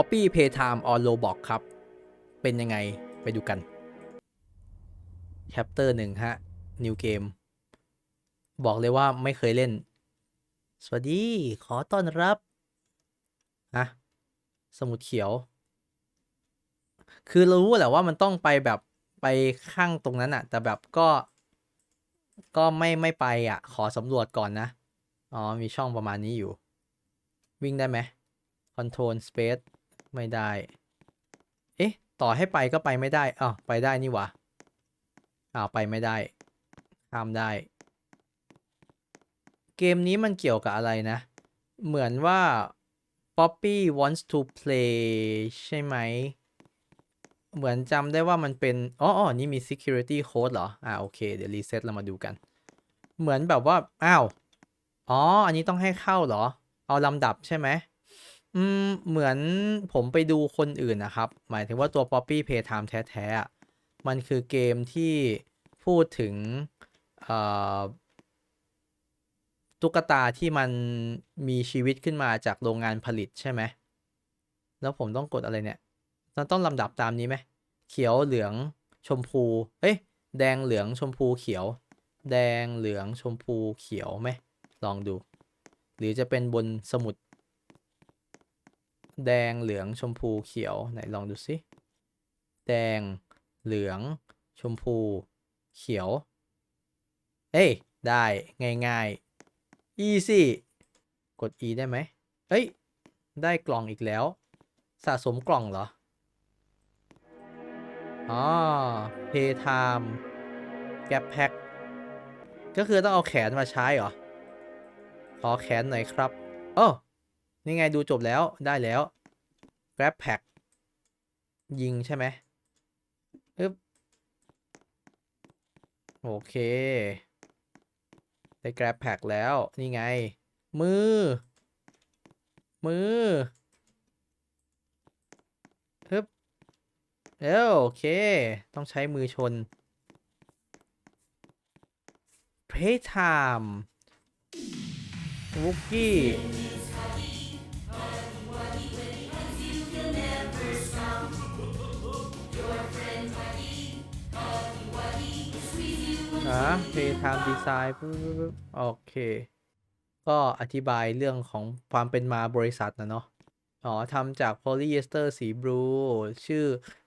Poppy Playtime on Roblox ครับ เป็นยังไงไปดูกัน Chapter หนึ่งฮะ New Game บอกเลยว่าไม่เคยเล่น สวัสดี ขอต้อนรับอะสมุดเขียว คือเรารู้แหละว่ามันต้องไปแบบไปข้างตรงนั้นอะแต่แบบก็ ก็ไม่ไม่ไปอะขอสำรวจก่อนนะ อ๋อ มีช่องประมาณนี้อยู่ วิ่งได้ไหม Control Space ไม่ได้ เอ๊ะ ต่อให้ไปก็ไปไม่ได้อ้าวไปได้นี่หวะอ้าวไปไม่ได้ข้ามได้ เกมนี้มันเกี่ยวกับอะไรนะ เหมือนว่า Poppy wants to play ใช่ไหม เหมือนจำได้ว่ามันเป็น อ๋อออนี่มี security code เหรอ อ่าโอเค เดี๋ยวรีเซ็ตเรามาดูกัน เหมือนแบบว่า อ้าว อ๋อ อันนี้ต้องให้เข้าเหรอ เอาลำดับใช่ไหม อืมเหมือนผมไปดูคนอื่นนะครับ หมายถึงว่าตัว Poppy Playtime แท้ๆอะมันคือเกมที่พูดถึงเอ่อตุ๊กตาที่มันมีชีวิตขึ้นมาจากโรงงานผลิตใช่ไหม แล้วผมต้องกดอะไรเนี่ยเราต้องลำดับตามนี้ไหม เขียวเหลืองชมพู เอ้ย แดงเหลืองชมพูเขียว แดงเหลืองชมพูเขียวไหม ลองดู หรือจะเป็นบนสมุด แดงเหลืองชมพูเขียวไหนลองดูสิแดงเหลืองชมพูเขียว เอ้ยได้ง่ายๆ easy กด e ได้ไหมเอ้ย ได้กล่องอีกแล้ว สะสมกล่องเหรออ๋อ pay time gap pack ก็คือต้องเอาแขนมาใช้เหรอ ขอแขนหน่อยครับ โอ้ นี่ไงดูจบแล้วได้แล้ว grab pack ยิงใช่ไหมอึ๊บโอเค ได้ grab pack แล้ว นี่ไง มือ มือฮึบเอ้วโอเค ต้องใช้มือชน playtime วุกกี้ อะ Playtime Design ปึ๊บปึ๊บปึ๊บโอเค ก็อธิบายเรื่องของความเป็นมาบริษัทนะเนาะอ๋อทำจากโพลีเอสเตอร์สีบลูชื่อ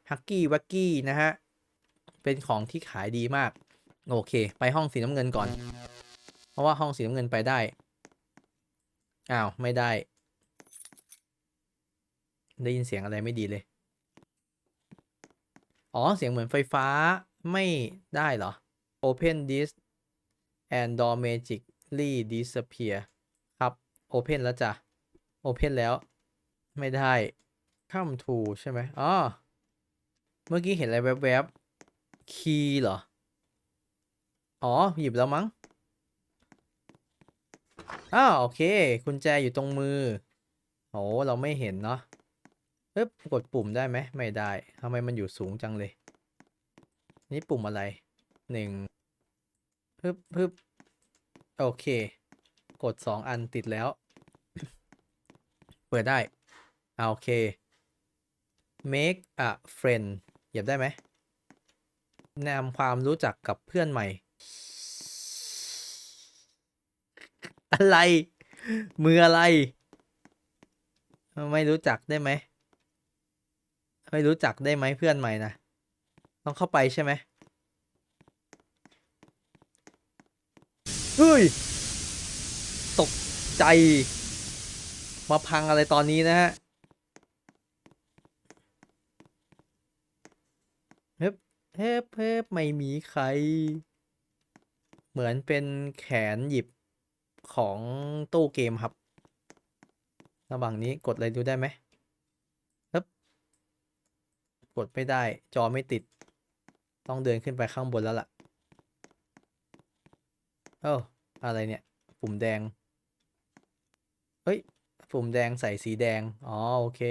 Huggy Wuggy นะฮะ เป็นของที่ขายดีมาก โอเค ไปห้องสีน้ำเงินก่อน เพราะว่าห้องสีน้ำเงินไปได้ อ้าว ไม่ได้ ได้ยินเสียงอะไรไม่ดีเลย อ๋อ เสียงเหมือนไฟฟ้าไม่ได้เหรอ Open this and door magically disappear ครับ Open แล้วจ้ะ Open แล้ว ไม่ได้ Come to ใช่ไหมอ๋อ เมื่อกี้เห็นอะไรแวบๆ Key เหรอ อ๋อ หยิบแล้วมั้งอ้าวโอเคกุญแจอยู่ตรงมือโอ้เราไม่เห็นเนาะปึ๊บกดปุ่มได้ไหมไม่ได้ทำไมมันอยู่สูงจังเลย นี่ปุ่มอะไรหนึ่ง ปึ๊บปึ๊บโอเค กดสองอันติดแล้ว เปิดได้อาโอเค make a friend เหยียบได้ไหมแนะนำความรู้จักกับเพื่อนใหม่ อะไร มืออะไร ไม่รู้จักได้ไหม ไม่รู้จักได้ไหมเพื่อนใหม่นะ ต้องเข้าไปใช่ไหม เฮ้ย ตกใจ มาพังอะไรตอนนี้นะฮะเฮ้เฮ้เฮ้ไม่มีใคร เหมือนเป็นแขนหยิบของตู้เกมครับ ระหว่างนี้กดอะไรดูได้ไหมเฮ้บกดไม่ได้จอไม่ติด ต้องเดินขึ้นไปข้างบนแล้วล่ะ เอ้อะไรเนี่ย ปุ่มแดง เฮ้ย ปุ่มแดงใส่สีแดง อ๋อ โอเค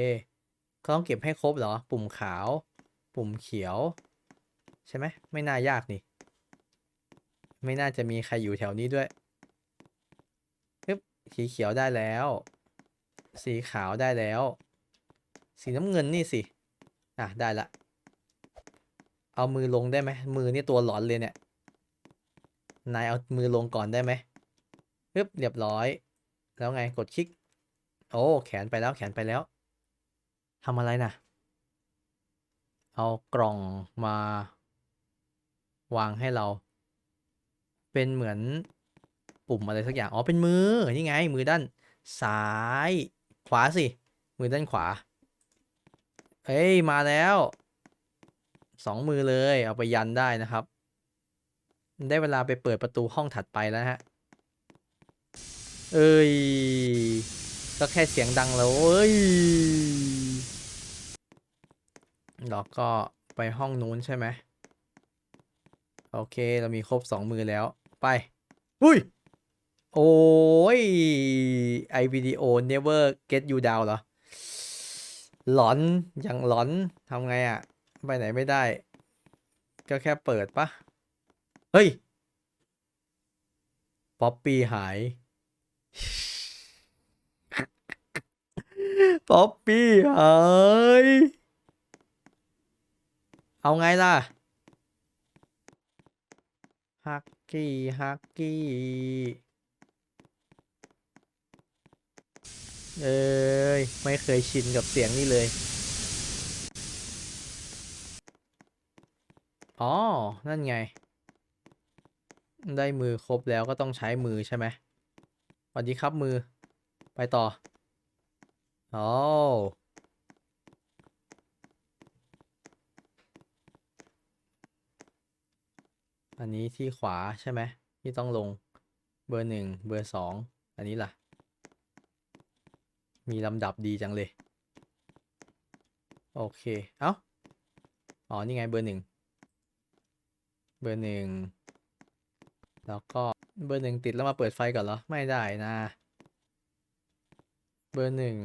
เขาต้องเก็บให้ครบเหรอ ปุ่มขาว ปุ่มเขียว ใช่ไหม ไม่น่ายากนี่ ไม่น่าจะมีใครอยู่แถวนี้ด้วยปึ๊บสีเขียวได้แล้ว สีขาวได้แล้ว สีน้ำเงินนี่สิ อะ ได้ละ เอามือลงได้ไหม มือนี่ตัวหลอนเลยเนี่ย นายเอามือลงก่อนได้ไหมปึ๊บเรียบร้อย แล้วไงกดคลิก โอ้แขนไปแล้วแขนไปแล้วทำอะไรนะเอากล่องมา วางให้เรา เป็นเหมือนปุ่มอะไรสักอย่าง อ๋อ เป็นมือ นี่ไง มือด้านซ้าย ขวาสิ มือด้านขวา เอ้ย มาแล้ว สองมือเลย เอาไปยันได้นะครับ ได้เวลาไปเปิดประตูห้องถัดไปแล้วฮะ เอ้ย ก็แค่เสียงดังแล้วเอ้ยแล้วก็ไปห้องนู้นใช่ไหม โอเค เรามีครบสองมือแล้ว ไป อุ้ย โอ้ยไอวิดีโอ never get you down เหรอ หลอน อย่างหลอน ทำไงอะ่ะ ไปไหนไม่ได้ ก็แค่เปิดปะ เฮ้ย ป๊อปปี้หาย ป๊อปปี้หาย เอาไงล่ะ ฮักกี้ ฮักกี้ เอ้ย ไม่เคยชินกับเสียงนี้เลย อ๋อ นั่นไง ได้มือครบแล้วก็ต้องใช้มือใช่ไหมสวัสดีครับมือ ไปต่ออ๋ออันนี้ที่ขวาใช่ไหมที่ต้องลงเบอร์หนึ่งเบอร์สองอันนี้ล่ะ มีลำดับดีจังเลย โอเค เอ้า อ๋อ นี่ไงเบอร์หนึ่งเบอร์หนึ่ง แล้วก็เบอร์หนึ่งติดแล้วมาเปิดไฟก่อนเหรอ ไม่ได้นะ เบอร์หนึ่ง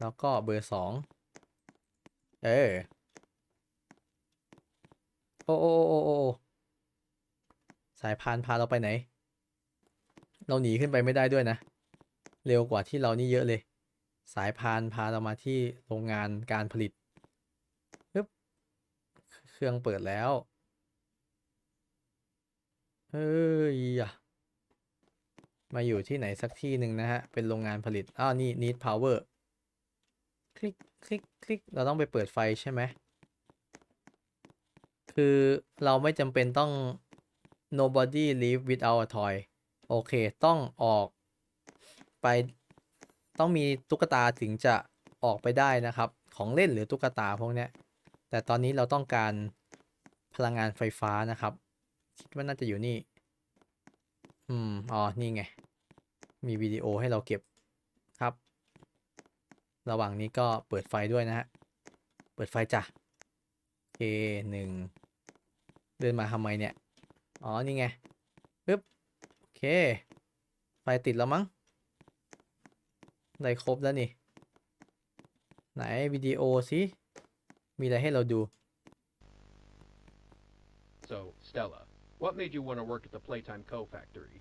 แล้วก็เบอร์สองเออ โอ้โอ้โอ้โอ้สายพานพาเราไปไหน เราหนีขึ้นไปไม่ได้ด้วยนะ เร็วกว่าที่เรานี่เยอะเลย สายพานพาเรามาที่โรงงานการผลิตปึ๊บเครื่องเปิดแล้ว เฮ้ยอะมาอยู่ที่ไหนสักที่หนึ่งนะฮะ เป็นโรงงานผลิต อ้าว นี่ need power คลิก คลิก คลิก เราต้องไปเปิดไฟใช่ไหม คือเราไม่จำเป็นต้อง nobody leave without a toy โอเค ต้องออกไป ต้องมีตุ๊กตาถึงจะออกไปได้นะครับ ของเล่นหรือตุ๊กตาพวกนี้แต่ตอนนี้เราต้องการพลังงานไฟฟ้านะครับ คิดว่าน่าจะอยู่นี่ อืม อ๋อ นี่ไง มีวิดีโอให้เราเก็บครับ ระหว่างนี้ก็เปิดไฟด้วยนะฮะ เปิดไฟจ้ะโอเคหนึ่ง เดินมาทำไมเนี่ย อ๋อ นี่ไงปึ๊บ โอเค ไฟติดแล้วมั้ง ได้ครบแล้วนี่ ไหนวิดีโอสิมีอะไรให้เราดู So, Stella, what made you want to work at the Playtime Co. factory?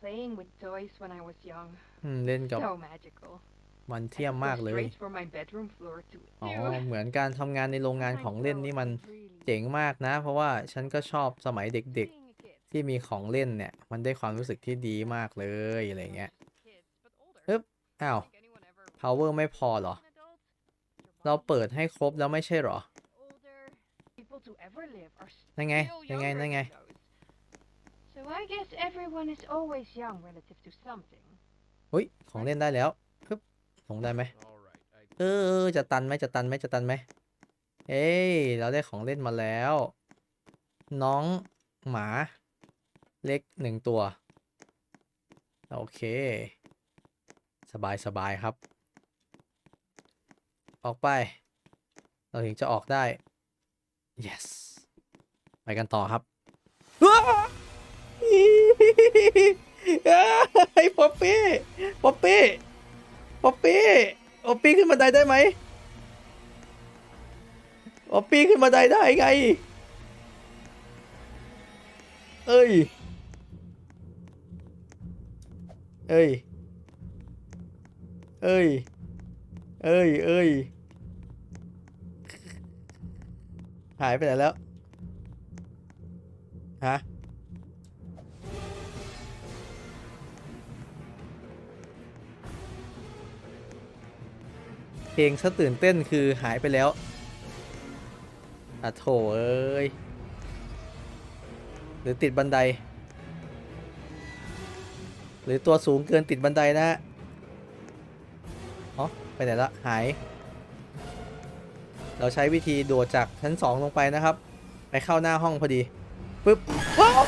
Playing with toys when I was young. อืมเล่นกับ So magical. มัน I เที่ยม could go มากเลย Straight from my bedroom floor to อ๋อ Ew. เหมือนการทำงานในโรงงาน My ของเล่น throat นี่มัน is really เจ๋งมากนะ เพราะว่าฉันก็ชอบสมัยเด็ก being a kid. ๆ ที่มีของเล่นเนี่ย มันได้ความรู้สึกที่ดีมากเลยอะไรเงี้ย Kids, but older. ปึ๊บอ้าว Think anyone ever power ไม่พอเหรอ an adult? Your เรา body เปิดให้ครบแล้วไม่ใช่เหรอ older. People to ever live are นั่นไง still นั่นไง younger นั่นไง than those. So I guess everyone is always young relative to something. อุ้ยของเล่นได้แล้วปึ๊บลงได้ไหม All right. I เออเออ จะตันไหมจะตันไหมจะตันไหม เอ้ยเราได้ของเล่นมาแล้ว น้องหมา เล็กหนึ่งตัว โอเค สบายสบายครับ ออกไป เราถึงจะออกได้ yes ไปกันต่อครับว้าว ไอ้ป๊อปปี้ป๊อปปี้ป๊อปปี้ป๊อปปี้ขึ้นบันไดได้ไหมป๊อปปี้ขึ้นบันไดได้ไง เอ้ย เอ้ย เอ้ยเเอ้ย เอ้ย หายไปไหนแล้ว ฮะ เพลงซะตื่นเต้นคือหายไปแล้วอะโถเอ้ย หรือติดบันได หรือตัวสูงเกินติดบันไดนะฮะอ๋อไปไหนละหาย เราใช้วิธีโดดจากชั้นสองลงไปนะครับ ไปเข้าหน้าห้องพอดีปึ๊บว้าว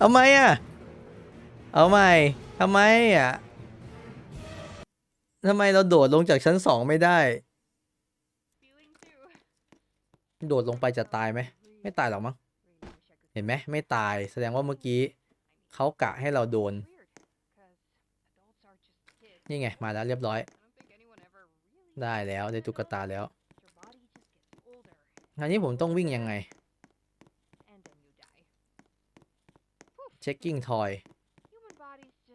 ทำไมอะ เอาใหม่ ทำไมอะทำไมเราโดดลงจากชั้นสองไม่ได้ Feeling too. โดดลงไปจะตายไหม ไม่ตายหรอกมั้ง เห็นไหมไม่ตาย แสดงว่าเมื่อกี้เขากะให้เราโดน นี่ไง มาแล้วเรียบร้อย ได้แล้วได้ตุ๊กตาแล้วงานนี้ผมต้องวิ่งยังไง checking toy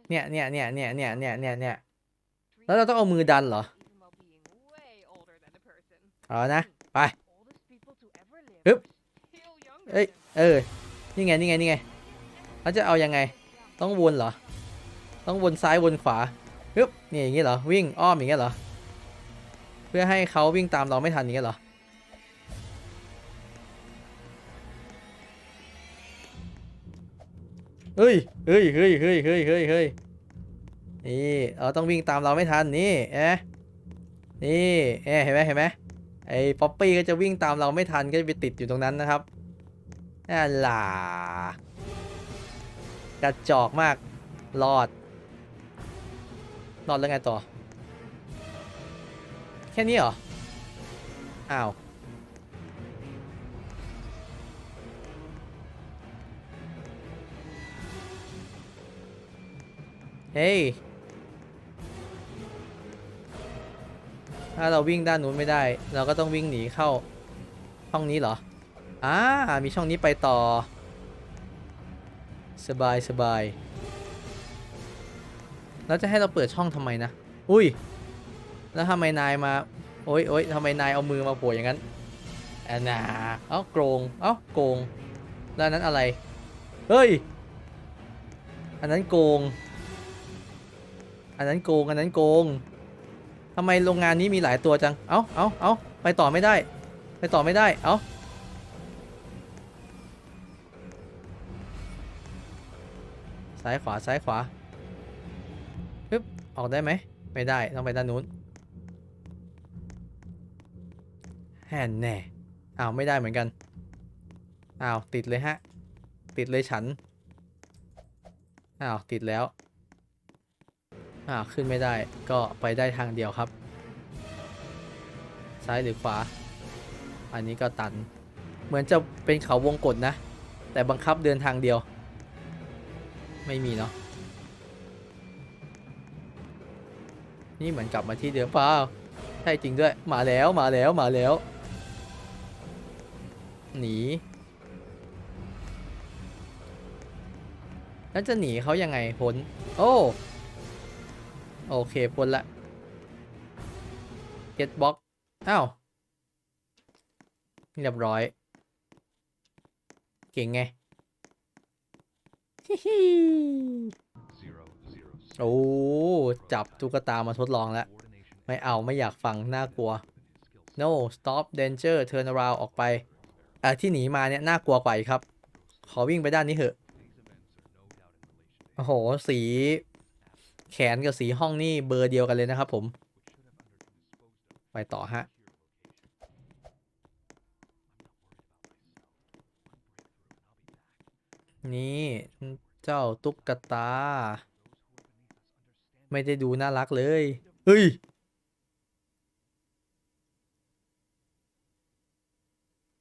เนี่ยเนี่ยเนี่ยเนี่ยเนี่ยเนี่ยเนี่ยเนี่ยแล้วเราต้องเอามือดันเหรอเอานะไปฮึบเอ้ยเออนี่ไงนี่ไงนี่ไงแล้วจะเอายังไง ต้องวนเหรอ ต้องวนซ้ายวนขวาปึ๊บนี่อย่างงี้เหรอวิ่งอ้อมอย่างเงี้ยเหรอเพื่อให้เขาวิ่งตามเราไม่ทันอย่างเงี้ยเหรอ เฮ้ยเฮ้ยเฮ้ยเฮ้ยเฮ้ยเฮ้ยเฮ้ยนี่เราต้องวิ่งตามเราไม่ทันนี่เอ๊ะนี่เอ๊ะเห็นไหมเห็นไหมไอ้ป๊อปปี้ก็จะวิ่งตามเราไม่ทันก็จะไปติดอยู่ตรงนั้นนะครับน่าล่ะกระจอกมากรอดรอดแล้วไงต่อ แค่นี้เหรอ อ้าว เฮ้ย ถ้าเราวิ่งด้านนู้นไม่ได้ เราก็ต้องวิ่งหนีเข้าห้องนี้เหรอ อ่า มีช่องนี้ไปต่อ สบายสบาย แล้วจะให้เราเปิดช่องทำไมนะ อุ้ย แล้วทำไมนายมา โอ๊ยโอ๊ยทำไมนายเอามือมาโผล่อย่างนั้นอันน่าเอ้าโกง เอ้าโกง แล้วนนั้นอะไร เฮ้ย อันนั้นโกง อันนั้นโกง อันนั้นโกงทำไมโรงงานนี้มีหลายตัวจัง เอ้าเอ้าเอ้าไปต่อไม่ได้ ไปต่อไม่ได้ เอ้าซ้ายขวาซ้ายขวาปึ๊บออกได้ไหม ไม่ได้ ต้องไปด้านนู้นแหนแน่อ้าวไม่ได้เหมือนกัน อ้าว ติดเลยฮะ ติดเลยฉัน อ้าว ติดแล้ว อ้าขึ้นไม่ได้ก็ไปได้ทางเดียวครับ ซ้ายหรือขวา อันนี้ก็ตัน เหมือนจะเป็นเขาวงกฏนะ แต่บังคับเดินทางเดียว ไม่มีเนาะนี่เหมือนกลับมาที่เดิมเปล่าใช่จริงด้วย มาแล้วมาแล้วมาแล้ว หนีแล้วจะหนีเขายังไงพ้น โอ้ โอเคพ้นละ get box อ้าว เรียบร้อย เก่งไงฮิฮิโอ้ จับตุ๊กตามาทดลองแล้ว ไม่เอาไม่อยากฟัง น่ากลัว no stop danger turn around ออกไปอะที่หนีมาเนี่ย น่ากลัวกว่าอีกครับ ขอวิ่งไปด้านนี้เถอะ โอ้โห สี แขนกับสีห้องนี่เบอร์เดียวกันเลยนะครับผม ไปต่อฮะ นี่เจ้าตุ๊กตา ไม่ได้ดูน่ารักเลย เฮ้ย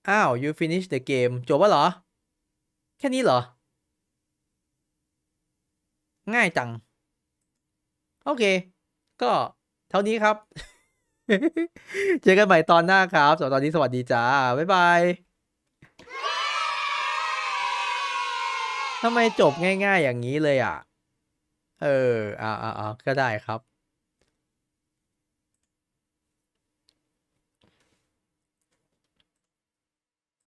อ้าว you finish the game จบแล้วเหรอ แค่นี้เหรอ ง่ายจัง โอเค ก็เท่านี้ครับ เจอกันใหม่ตอนหน้าครับสำหรับตอนนี้สวัสดีจ้า บ๊ายบายทำไมจบง่ายๆอย่างนี้เลยอะ เอออ่าอ่าอ่าก็ได้ครับ